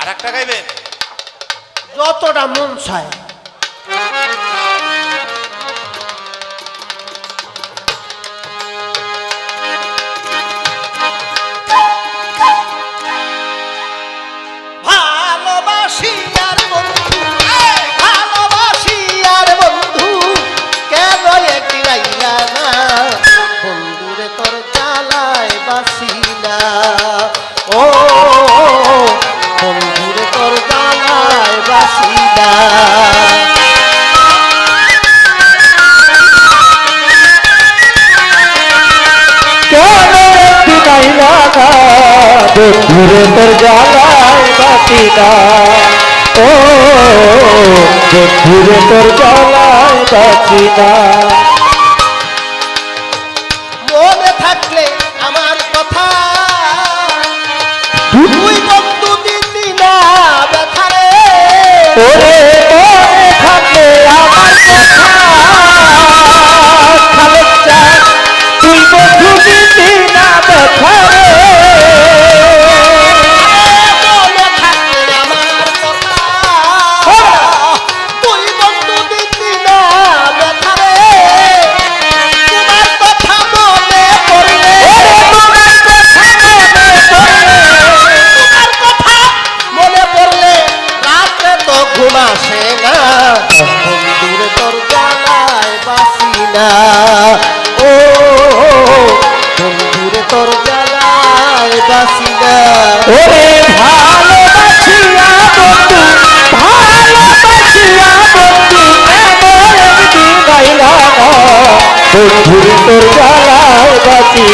আর একটা গাইবেন? যতটা মন চায়। তো ঘুরে তোর জ্বালায় বাতি না ও ঘুরে তোর জ্বালায় বাতি না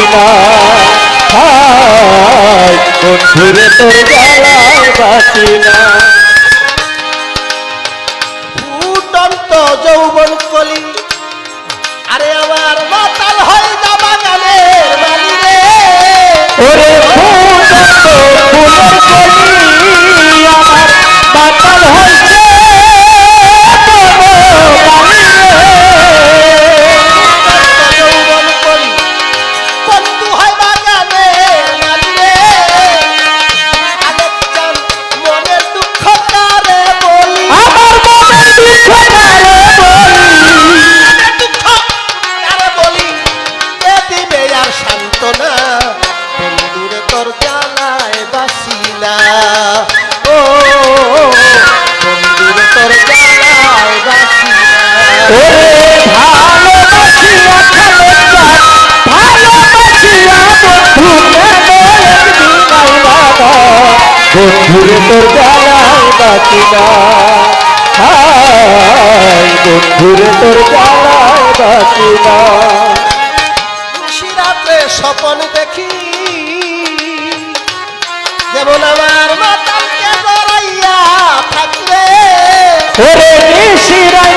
না বন্ধুরে তোর গলায় বাঁচি বন্ধুর তোর জানাই বাকি না। হায় বন্ধুর তোর জ্বালায় বাঁচি না। রাতে স্বপন দেখি যেমন আমার মাতালকে গড়াইয়া থাকলে। ওরে নিশিরাই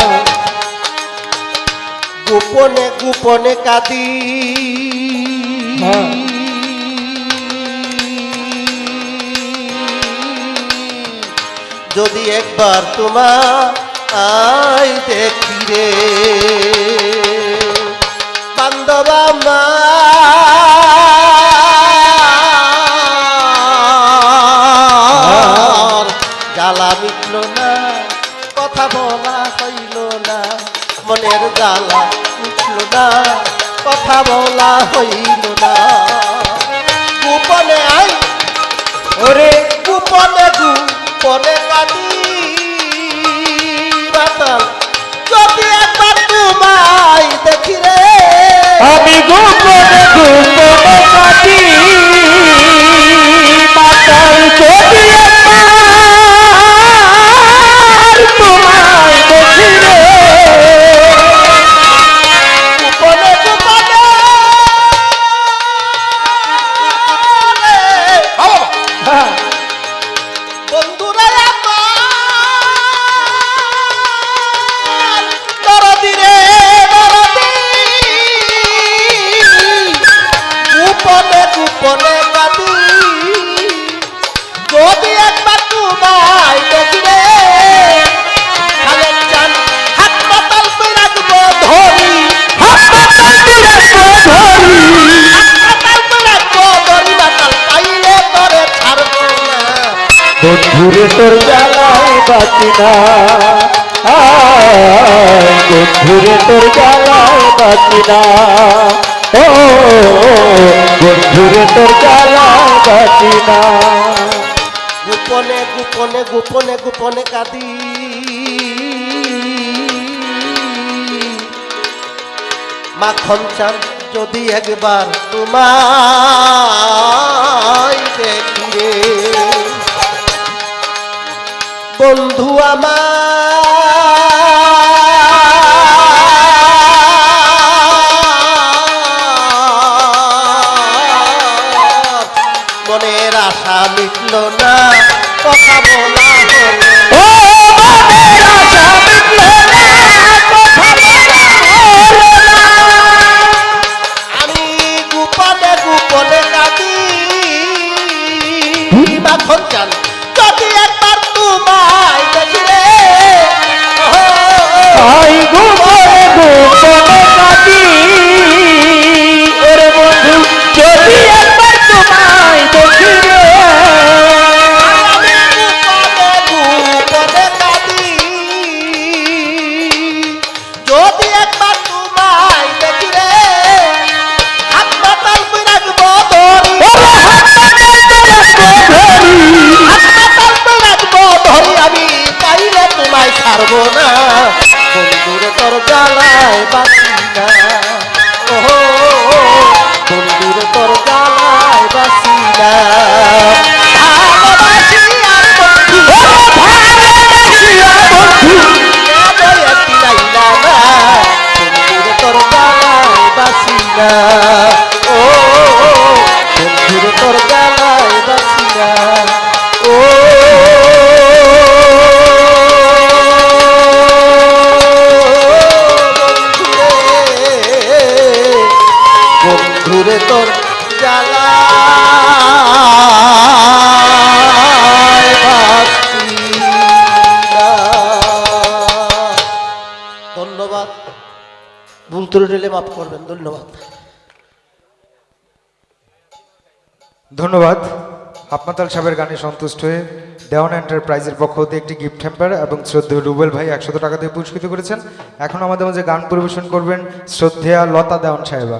গোপনে গোপনে কাঁদি। হ্যাঁ। যদি একবার তোমার আই দেখি রে বান্ধবা মা হ্যাঁ। জ্বালা মিটল না কথা বলা হইল না। মনের জ্বালা উঠল না, কথা বলা হইল না। গোপনে আই, ওরে গোপনে গোপনে কাটি বাতাল যদি একবার তোমায় দেখি রে। আমি গোপনে গোপনে কাটি তোর জ্বালায় বাঁচি না। বন্ধুরে, তোর জ্বালায় বাঁচি না। ও, বন্ধুরে, তোর জ্বালায় বাঁচি না। গোপনে গোপনে গোপনে গোপনে কাঁদি। মাখন চান যদি একবার তোমায় বন্ধু আমার। মনের আশা মিটল না কথা বলা মনের আশা মিটলো না। বন্ধুরে তোর জ্বালায় বাঁচি না। ও বন্ধুরে তোর বাঁচি না। বন্ধুরে তোর ধন্যবাদ। ভুল ত্রুটি হলে মাফ করবেন, ধন্যবাদ। ধন্যবাদ। হাপমাতাল সাহেবের গানে সন্তুষ্ট হয়ে দেওয়ান এন্টারপ্রাইজের পক্ষ হতে একটি গিফট হ্যাম্পার এবং শ্রদ্ধেয় রুবেল ভাই একশত টাকা দিয়ে পুরস্কৃত করেছেন। এখন আমাদের মাঝে গান পরিবেশন করবেন শ্রদ্ধেয়া লতা দেওয়ান সাহেবা।